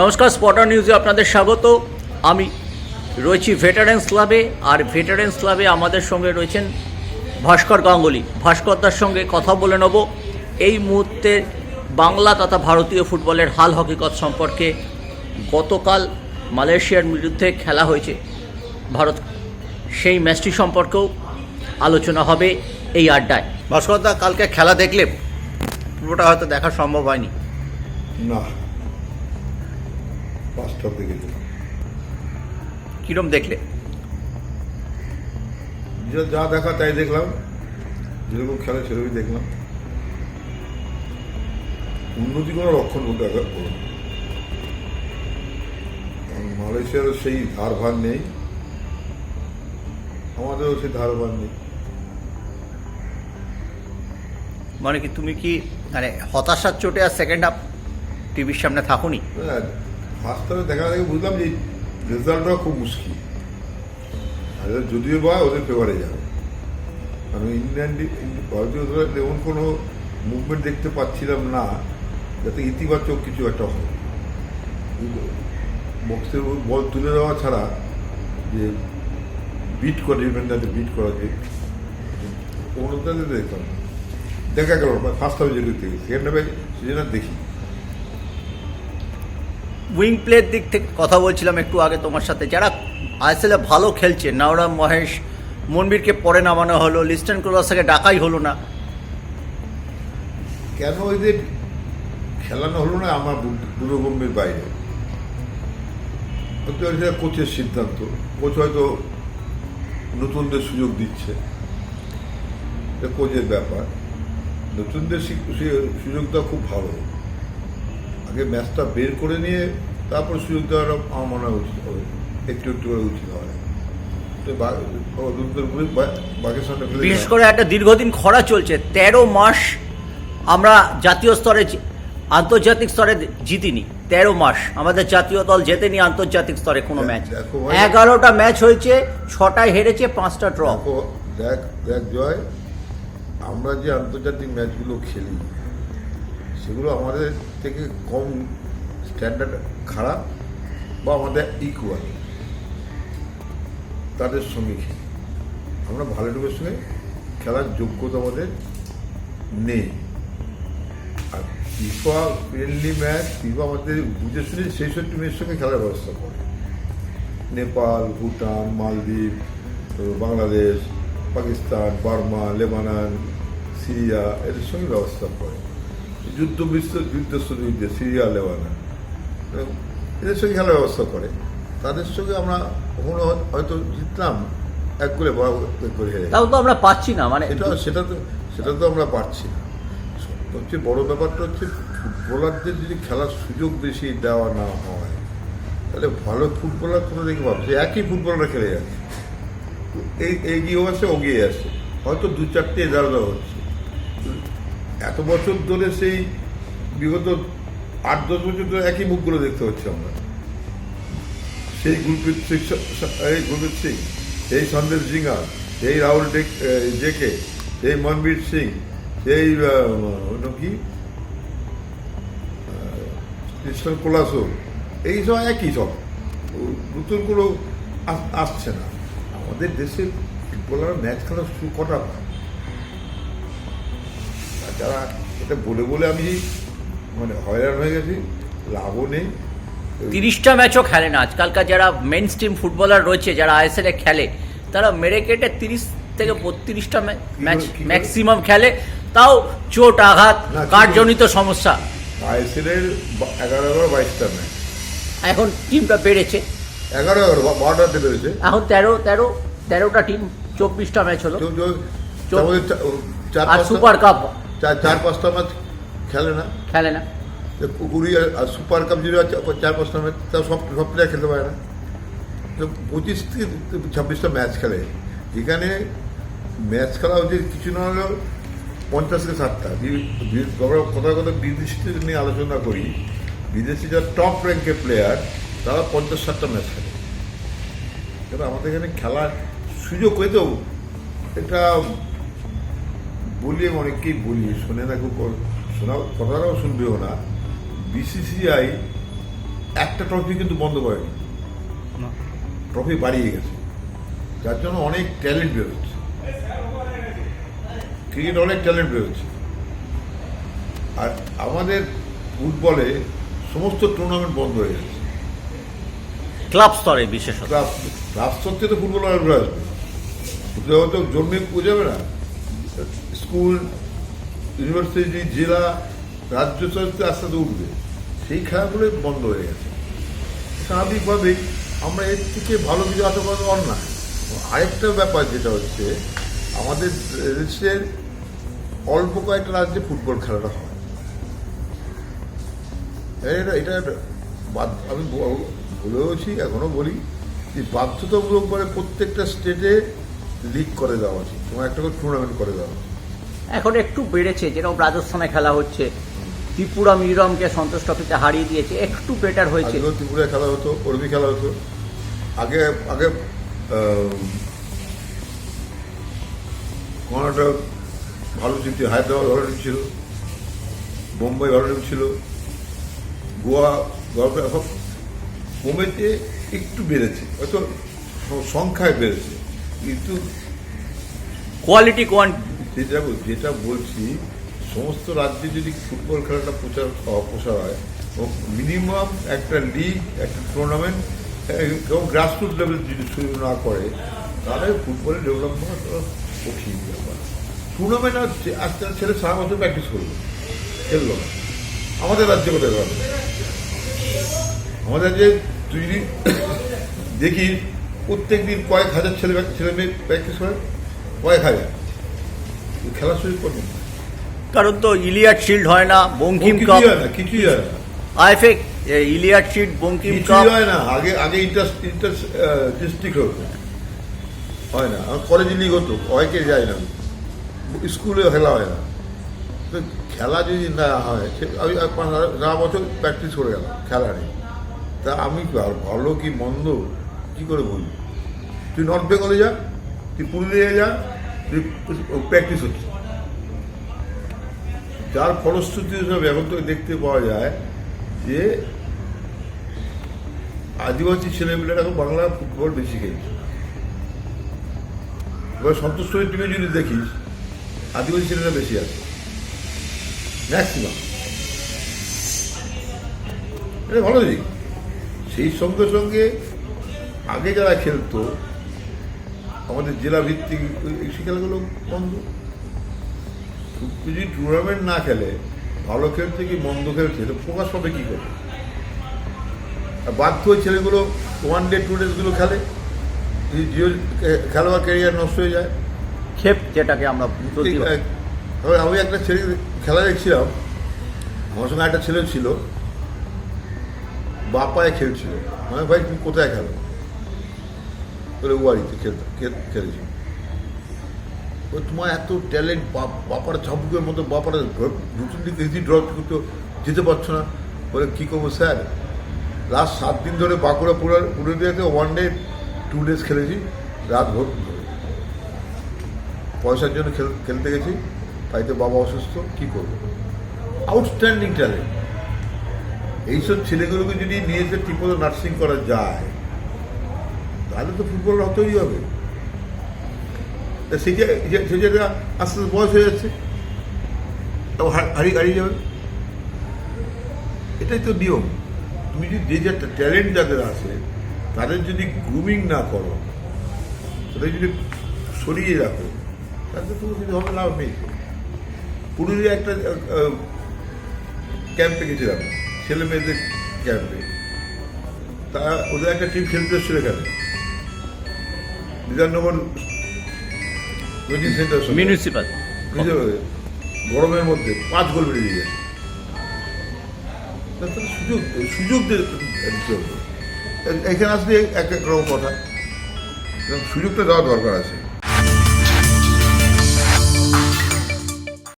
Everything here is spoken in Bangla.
নমস্কার স্পটার নিউজে আপনাদের স্বাগত। আমি রয়েছি ভেটারেন্স ক্লাবে আর ভেটারেন্স ক্লাবে আমাদের সঙ্গে রয়েছেন ভাস্কর গাঙ্গুলি। ভাস্করদার সঙ্গে কথা বলে নেব। এই মুহূর্তে বাংলা তথা ভারতীয় ফুটবলের হাল হকিকত সম্পর্কে গতকাল মালয়েশিয়ার বিরুদ্ধে খেলা হয়েছে। ভারত সেই ম্যাচটি সম্পর্কেও আলোচনা হবে এই আড্ডায়। ভাস্করদা কালকে খেলা দেখলে পুরোটা হয়তো দেখা সম্ভব হয়নি। না। পাঁচটার দিকে যেতাম। কীরম দেখলে? যা যা দেখা তাই দেখলাম। যেরকম খেলা সেরকমই দেখলাম। উন্নতি কোনো লক্ষণ বলতে দেখা করো না। কারণ মালয়েশিয়ারও সেই ধার ভার নেই। আমাদেরও সেই ধার ভার নেই। মানে কি তুমি কি মানে হতাশার চোটে আর সেকেন্ড হাফ টিভির সামনে থাকুনি? ফার্স্ট দেখা দেখে বুঝলাম যে রেজাল্টটা খুব মুশকিল। আর যদিও বা ওদের ফেভারে যাবে। কারণ ইন্ডিয়ান ভারতীয় তেমন কোনো মুভমেন্ট দেখতে পাচ্ছিলাম না, যাতে ইতিবাচক কিছু একটা হয়। বক্সের বল তুলে দেওয়া ছাড়া যে বিট করে ডিফেন্ডারকে বিট করা যে কোনোটাতে দেখতাম দেখা গেল ফার্স্ট হাফে যেগুলো দেখি সেকেন্ড হাফে দেখি উইং প্লের দিক থেকে কথা বলছিলাম একটু আগে তোমার সাথে। যারা আইএসএলে ভালো খেলছে নাওরাম মহেশ, মনবীরকে পরে নামানো হলো, লিস্টন ক্লোসাকে ডাকাই হলো না। কেন এদের খেলানো হলো না আমার দূরগম্যের বাইরে? কোচের সিদ্ধান্ত। কোচ হয়তো নতুনদের সুযোগ দিচ্ছে। কোচের ব্যাপার। নতুনদের সুযোগটা খুব ভালো। আগে ম্যাচটা বের করে নিয়ে তারপর সুযোগ দেওয়াটা আমার মনে হয় উচিত হবে। একটু একটু করে উচিত হয় তো বা- নতুনদের উপরে বা- বাকি সামনে ফেলে বিশেষ করে একটা দীর্ঘদিন খরা চলছে। তেরো মাস আমরা জাতীয় স্তরে আন্তর্জাতিক স্তরে জিতিনি। তেরো মাস আমাদের জাতীয় দল জেতেনি আন্তর্জাতিক স্তরে কোনো ম্যাচ। এগারোটা ম্যাচ হয়েছে ছটায় হেরেছে পাঁচটা ড্র। দেখো দেখ দেখ জয় আমরা যে আন্তর্জাতিক ম্যাচগুলো খেলি সেগুলো আমাদের থেকে কম স্ট্যান্ডার্ড খারাপ বা আমাদের ইকুয়াল তাদের সঙ্গে আমরা ভালো টিমের সঙ্গে খেলার যোগ্যতা আমাদের নেই। আর ফিফা ফ্রেন্ডলি ম্যাচ ফিফা আমাদের বুঝে শুনে সেই সব টিমের সঙ্গে খেলার ব্যবস্থা করে। Nepal, Bhutan, Maldives, Bangladesh, Pakistan, Burma, Lebanon, Syria, এদের সঙ্গে ব্যবস্থা করে। যুদ্ধ বিশ্ব যুদ্ধে সিরিয়া লেবানন তো এদের সঙ্গে খেলার ব্যবস্থা করে। তাদের সঙ্গে আমরা কখনো হয়তো জিতলাম এক করে করে হেরে তাও তো আমরা পাচ্ছি না মানে এটা সেটা তো সেটা তো আমরা পারছি না। সবচেয়ে বড় ব্যাপারটা হচ্ছে ফুটবলারদের যদি খেলার সুযোগ বেশি দেওয়া না হয় তাহলে ভালো ফুটবলার কোনো দেখে সে একই ফুটবলাররা খেলে যাচ্ছে। এই এগিয়েও আসে ওগিয়ে আসে হয়তো দু চারটে এদারদা হচ্ছে। এত বছর ধরে সেই বিগত আট, দশ বছর ধরে একই মুখগুলো দেখতে হচ্ছে আমরা। সেই গুলপ্রীত সিং এই গুলপ্রীত সিং, এই সন্দেশ জিঙ্গা, এই রাহুল জেকে, এই মনবীর সিং, এই কি? কৃষ্ণ কোলাসো, এই সব একই সব। নতুন কোনো আসছে না। আমাদের দেশের ফুটবলার ম্যাচ খেলা শুরু কটা পায়? যারা এটা বলে বলে আমি মানে হয়রান হয়ে গেছি লাভও নেই। তিরিশটা ম্যাচও খেলে না। আজকালকার যারা মেন স্ট্রিম ফুটবলার রয়েছে যারা আইএসএল এ খেলে তারা মেরে কেটে তিরিশ থেকে বত্রিশটা ম্যাচ ম্যাক্সিমাম খেলে। তাও চোট আঘাত না, কি কার্ডজনিত সমস্যা। আইএসএলের এগারো এগারো বাইশটা ম্যাচ। এখন টিমটা বেড়েছে। এগারো এগারো বারোটাতে বেরোছে এখন তেরো তেরো তেরোটা টিম চব্বিশটা ম্যাচ হলো। তার আর সুপার কাপ চার চার পাঁচটা ম্যাচ খেলে না। খেলে না। কুড়ি আর- সুপার কাপ হয় চা- চার পাঁচটা ম্যাচ তা সব সব প্লেয়ার খেলতে পারে না। তো পঁচিশ থেকে ছাব্বিশটা ম্যাচ খেলে। যেখানে ম্যাচ খেলা উচিত কিছু না হলেও পঞ্চাশ থেকে ষাটটা। আমরা কথা কথা বিদেশিদের নিয়ে আলোচনা করি। বিদেশি যারা টপ র্যাঙ্কের প্লেয়ার তারা পঞ্চাশ ষাটটা ম্যাচ খেলে। কিন্তু আমাদের এখানে খেলার সুযোগ হয়তো এটা বলি অনেককেই বলি শোনে না খুব শোনা কথাটাও শুনবেও না। বিসিসিআই একটা ট্রফি কিন্তু বন্ধ করেনি। ট্রফি বাড়িয়ে গেছে। যার জন্য অনেক ট্যালেন্ট বেরোচ্ছে। ক্রিকেট অনেক ট্যালেন্ট বেরোচ্ছে। আর আমাদের ফুটবলে সমস্ত টুর্নামেন্ট বন্ধ হয়ে গেছে। ক্লাব স্তরে বিশেষত। ক্লাব ক্লাব থেকে তো ফুটবলার আসবে। ফুটবল তো জন্মে বোঝাবে না। স্কুল, ইউনিভার্সিটি, জেলা, রাজ্য স্তরে আস্তে আস্তে উঠবে। সেই খেলাগুলোই বন্ধ হয়ে গেছে। স্বাভাবিকভাবেই আমরা এর থেকে ভালো কিছু আশা করা অন্যায়। আরেকটা ব্যাপার যেটা হচ্ছে, আমাদের দেশের অল্প কয়েকটা রাজ্যে ফুটবল খেলাটা হয়। এটা এটা বাদ- আমি বলেওছি এখনও বলি, যে বাধ্যতামূলক করে প্রত্যেকটা স্টেটে লিগ করে দেওয়া উচিত। তোমার একটা করে টুর্নামেন্ট করে দেওয়া উচিত। এখন একটু বেড়েছে যেরকম রাজস্থানে খেলা হচ্ছে। ত্রিপুরা মিজোরামকে সন্তোষ ট্রফিতে হারিয়ে দিয়েছে একটু বেটার হয়েছে। আগেও ত্রিপুরায় খেলা হতো কর্মী খেলা হতো। আগে আগে কর্ণাটক ভালো ছিল হায়দ্রাবাদ ভালো টিম ছিল বোম্বাই ভালো টিম ছিল গোয়া গোয়া এখন কমেছে একটু বেড়েছে হয়তো সংখ্যায় বেড়েছে। কিন্তু কোয়ালিটি কোয়ান যেটা যেটা বলছি, সমস্ত রাজ্যে যদি ফুটবল খেলাটা প্রচার প্রসার হয় মিনিমাম একটা লিগ একটা টুর্নামেন্ট এবং গ্রাসরুট লেভেল যদি শুরু না করে, তাহলে ফুটবলের ডেভেলপমেন্ট কঠিন ব্যাপার। টুর্নামেন্ট যে- আজকে ছেলে সারা বছর প্র্যাকটিস করল খেললো না। আমাদের রাজ্যে কোথায় গেল আমাদের যে তুই যদি দেখি প্রত্যেক দিন কয়েক হাজার ছেলে ছেলে মেয়ে প্র্যাকটিস করে, কয়েক হাজার। খেলা শুরু করবি কারণ তো ইলিয়াড শিল্ড হয় না বঙ্কিম কাপ। কিছুই হয় না। IFA Elliot shield Bankim cup. কিছুই হয় না আগে আগে ইন্টার ইন্টার ডিস্ট্রিক্ট হতো। হয় না কলেজ লিগ হতো অনেকে যায় না। স্কুলে খেলা হয় না। খেলা যদি না হয় সে আমি সারা বছর প্র্যাকটিস করে গেলাম খেলা নেই তা আমি ভালো- কি মন্দ কি করে বলবি তুই নর্থ বেঙ্গলে যা তুই পুরুলিয়ায় যা প্র্যাকটিস হচ্ছে। যার ফলশ্রুতি হিসাবে এখন তো দেখতে পাওয়া যায় যে আদিবাসী ছেলেমেয়েরা এখন বাংলা ফুটবল বেশি খেলছে। এবার সন্তোষের টিমে যদি দেখিস, আদিবাসী ছেলেরা বেশি আছে। ম্যাক্সিমাম এটা ভালো দিক। সেই সঙ্গে সঙ্গে আগে যারা খেলতো আমাদের জেলা ভিত্তিক এই খেলাগুলো বন্ধ। যদি টুর্নামেন্ট না খেলে ভালো খেলছে কি মন্দ খেলছে? তো প্রকাশ হবে কি করে? আর বাধ্য হয়ে ছেলেগুলো ওয়ান ডে টু ডেজগুলো খেলে। যদি জিও খেলোয়াড় ক্যারিয়ার নষ্ট হয়ে যায়। খেপ যেটাকে আমরা আমি একটা ছেলে খেলা দেখছিলাম। আমার সঙ্গে একটা ছেলে ছিল। বাপায় খেলছিল। মানে ভাই তুমি কোথায় খেলো? বলে ওয়ারিতে খেলতে খেলেছি। ও তোমার এত ট্যালেন্ট বাপার ঝাপুকের মতো বাপার দুটো দিকে ইজি ড্র করতে যেতে পারছ না। বলে, কী করব স্যার? লাস্ট সাত দিন ধরে বাঁকুড়া পুরো, পুরুলিয়াতে ওয়ান ডে টু ডেজ খেলেছি, রাত ভোর পয়সার জন্য খেল- খেলতে গেছি তাই তো বাবা অসুস্থ, কী করব? আউটস্ট্যান্ডিং ট্যালেন্ট এইসব ছেলেগুলোকে যদি নিয়ে এসে ঠিকমতো নার্সিং করা যায় তাহলে তো ফুটবল হতেই হবে। সে জায়গা আস্তে আস্তে বয়স হয়ে যাচ্ছে। তখন হারিয়ে হারিয়ে যাবে। এটাই তো নিয়ম। তুমি যদি যে যে ট্যালেন্ট যাদের আছে, তাদের যদি গ্রুমিং না করো, তাদের যদি সরিয়ে রাখো, তাহলে তো কিছু হবে, লাভ নেই। পুরুলিয়া একটা ক্যাম্পে গেছিলাম ছেলে মেয়েদের ক্যাম্পে তারা ওদের একটা টিম খেলতে এসেছিল এখানে। Bidhannagar coaching centre. মিউনিসিপাল। বুঝতে পারলে? গরমের মধ্যে পাঁচ গোল বেরিয়ে যায় তা সুযোগ সুযোগ দিতে হবে। এখানে আসলে এক এক রকম কথা। সুযোগটা দেওয়া দরকার আছে।